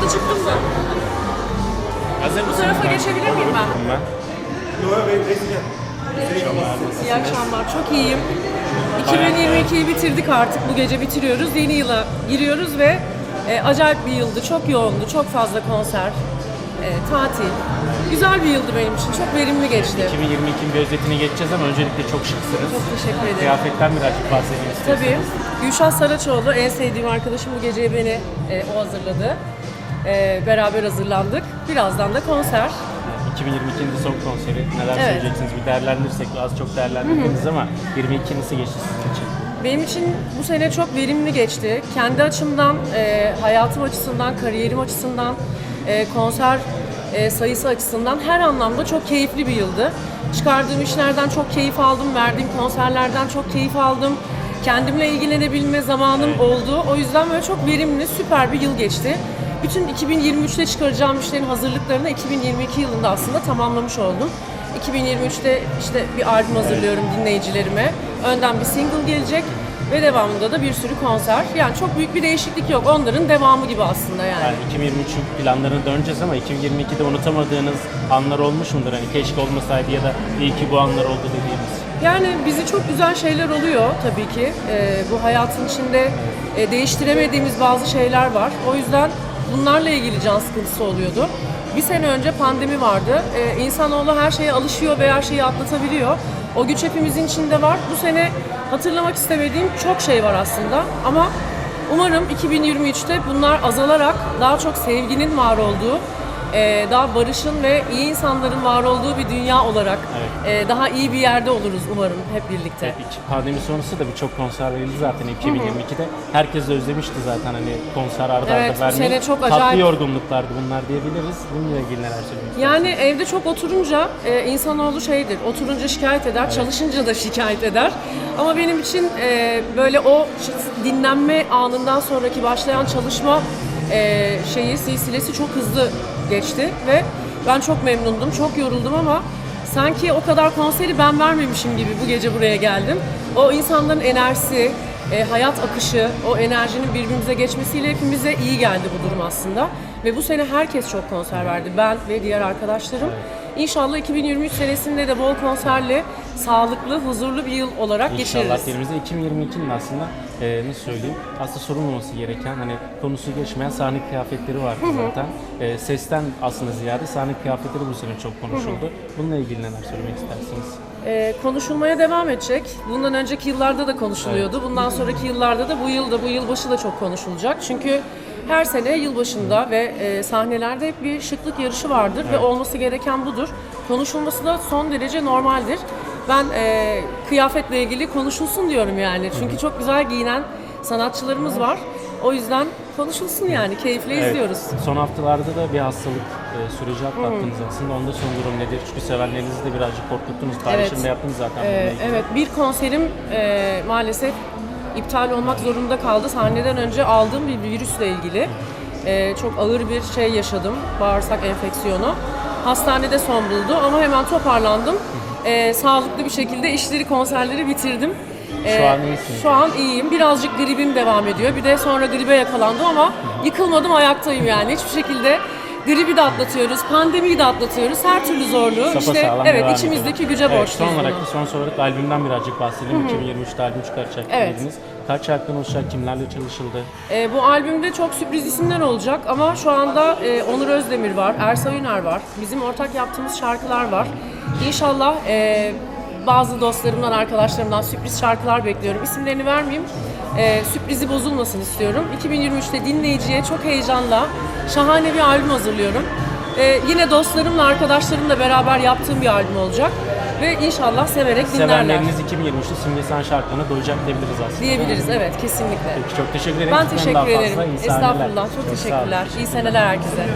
Fotoğrafta çıktım da. Hazır Bu mısın? tarafa geçebilir miyim ben? Ben. İyi akşamlar. Çok iyiyim. 2022'yi bitirdik artık. Bu gece bitiriyoruz. Yeni yıla giriyoruz ve e, acayip bir yıldı. Çok yoğundu. Çok fazla konser, e, tatil. Güzel bir yıldı benim için. Çok verimli geçti. 2022'nin bir özetini geçeceğiz ama öncelikle çok şıksınız. Çok teşekkür ederim. Kıyafetten birazcık bahsedeyim istedim. Tabii. Gülşah Saraçoğlu en sevdiğim arkadaşım bu geceye beni e, o hazırladı. E, beraber hazırlandık. Birazdan da konser. 2022'nin de son konseri. Neler Evet. söyleyeceksiniz? Bir değerlendirsek az çok değerlendirdiniz ama 22 nasıl geçti sizin için? Benim için bu sene çok verimli geçti. Kendi açımdan, e, hayatım açısından, kariyerim açısından, e, konser e, sayısı açısından her anlamda çok keyifli bir yıldı. Çıkardığım işlerden çok keyif aldım, verdiğim konserlerden çok keyif aldım. Kendimle ilgilenebilme zamanım oldu. O yüzden böyle çok verimli, süper bir yıl geçti. Bütün 2023'te çıkaracağım işlerin hazırlıklarını 2022 yılında aslında tamamlamış oldum. 2023'te işte bir albüm hazırlıyorum dinleyicilerime. Önden bir single gelecek ve devamında da bir sürü konser. Yani çok büyük bir değişiklik yok. Onların devamı gibi aslında yani. Yani 2023'ün planlarına döneceğiz ama 2022'de unutamadığınız anlar olmuş mudur? Hani keşke olmasaydı ya da iyi ki bu anlar oldu dediğimiz. Yani bizi çok güzel şeyler oluyor tabii ki. Ee, bu hayatın içinde e, değiştiremediğimiz bazı şeyler var. O yüzden bunlarla ilgili can sıkıntısı oluyordu. Bir sene önce pandemi vardı. Ee, insanoğlu her şeye alışıyor ve her şeyi atlatabiliyor. O güç hepimizin içinde var. Bu sene hatırlamak istemediğim çok şey var aslında. Ama umarım 2023'te bunlar azalarak daha çok sevginin var olduğu, e, daha barışın ve iyi insanların var olduğu bir dünya olarak e, daha iyi bir yerde oluruz umarım hep birlikte. İki- Pandemi sonrası da birçok konser verildi zaten 2022'de. Herkes de özlemişti zaten hani konser arda Evet, arda bu vermeyi. sene çok Tatlı acayip. yorgunluklardı bunlar diyebiliriz. Bununla ilgili neler söylemek Yani evde çok oturunca e, insanoğlu şeydir, oturunca şikayet eder, çalışınca da şikayet eder. Ama benim için e, böyle o dinlenme anından sonraki başlayan çalışma e, şeyi, silsilesi çok hızlı geçti ve ben çok memnundum, çok yoruldum ama sanki o kadar konseri ben vermemişim gibi bu gece buraya geldim. O insanların enerjisi, e, hayat akışı, o enerjinin birbirimize geçmesiyle hepimize iyi geldi bu durum aslında. Ve bu sene herkes çok konser verdi. Ben ve diğer arkadaşlarım. İnşallah 2023 senesinde de bol konserli, sağlıklı, huzurlu bir yıl olarak İnşallah geçiririz. diyelimizde 2022'nin aslında e, nasıl söyleyeyim aslında sorulmaması gereken hani konusu geçmeyen sahne kıyafetleri vardı zaten. E, sesten aslında ziyade sahne kıyafetleri bu sene çok konuşuldu. Bununla ilgili neler söylemek istersiniz? Ee, konuşulmaya devam edecek. Bundan önceki yıllarda da konuşuluyordu. Bundan sonraki yıllarda da bu yılda, bu yılbaşı da çok konuşulacak. Çünkü her sene yılbaşında ve e, sahnelerde hep bir şıklık yarışı vardır ve olması gereken budur. Konuşulması da son derece normaldir. Ben e, kıyafetle ilgili konuşulsun diyorum yani. Çünkü çok güzel giyinen sanatçılarımız var. O yüzden konuşulsun yani. Keyifle Evet, izliyoruz. Son haftalarda da bir hastalık e, süreci atlattınız aslında. Onda son durum nedir? Çünkü sevenlerinizi de birazcık korkuttunuz. Paylaşımda yaptınız zaten. Ee, evet, bir konserim e, maalesef iptal olmak zorunda kaldı. Sahneden önce aldığım bir virüsle ilgili e, çok ağır bir şey yaşadım, bağırsak enfeksiyonu. Hastanede son buldu ama hemen toparlandım. E, sağlıklı bir şekilde işleri, konserleri bitirdim. E, Şu an iyisiniz. Şu an iyiyim. Birazcık gribim devam ediyor. Bir de sonra gribe yakalandım ama yıkılmadım, ayaktayım yani. Hiçbir şekilde gribi de atlatıyoruz, pandemiyi de atlatıyoruz. Her türlü zorluğu işte Sapasağlam evet içimizdeki güce evet, borçluyuz. Son olarak da son olarak albümden birazcık bahsedelim. 2023'te albüm çıkaracak Evet. dediniz. Kaç şarkıdan oluşacak? Kimlerle çalışıldı? E, bu albümde çok sürpriz isimler olacak ama şu anda e, Onur Özdemir var, Ersa Üner var, bizim ortak yaptığımız şarkılar var. İnşallah e, bazı dostlarımdan, arkadaşlarımdan sürpriz şarkılar bekliyorum. İsimlerini vermeyeyim, e, sürprizi bozulmasın istiyorum. 2023'te dinleyiciye çok heyecanla şahane bir albüm hazırlıyorum. E, yine dostlarımla, arkadaşlarımla beraber yaptığım bir albüm olacak ve inşallah severek dinlerler Sevenleriniz 2023'te Simge Sen şarkılarına doyacak diyebiliriz aslında. diyebiliriz. Evet, kesinlikle. Peki, çok teşekkür ederim. Ben Sizden teşekkür daha fazla ederim. Estağfurullah. Çok, sağ olun. teşekkürler. İyi seneler herkese.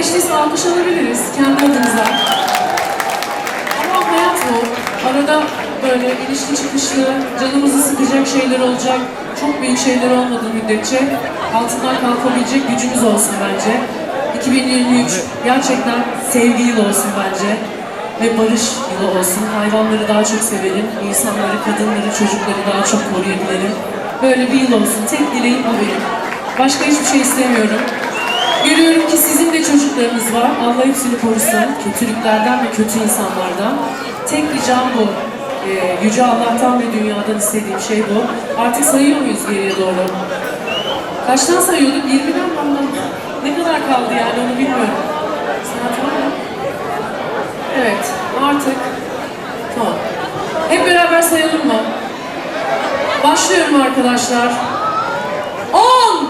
Geçtiyse alkış alabiliriz kendi adımıza. Ama hayat bu. Arada böyle ilişki çıkışlı, canımızı sıkacak şeyler olacak. Çok büyük şeyler olmadığı müddetçe altından kalkabilecek gücümüz olsun bence. 2023 gerçekten sevgi yılı olsun bence. Ve barış yılı olsun. Hayvanları daha çok sevelim. insanları, kadınları, çocukları daha çok koruyabilelim. Böyle bir yıl olsun. Tek dileğim bu benim. Başka hiçbir şey istemiyorum. Görüyorum ki sizin de çocuklarınız var. Allah hepsini korusun. Kötülüklerden ve kötü insanlardan. Tek ricam bu. Ee, Yüce Allah'tan ve dünyadan istediğim şey bu. Artık sayıyor muyuz geriye doğru? Kaçtan sayıyorduk? 20'den mi? Ne kadar kaldı yani onu bilmiyorum. Saat var mı? Evet, artık tamam. Hep beraber sayalım mı? Başlıyorum arkadaşlar. 10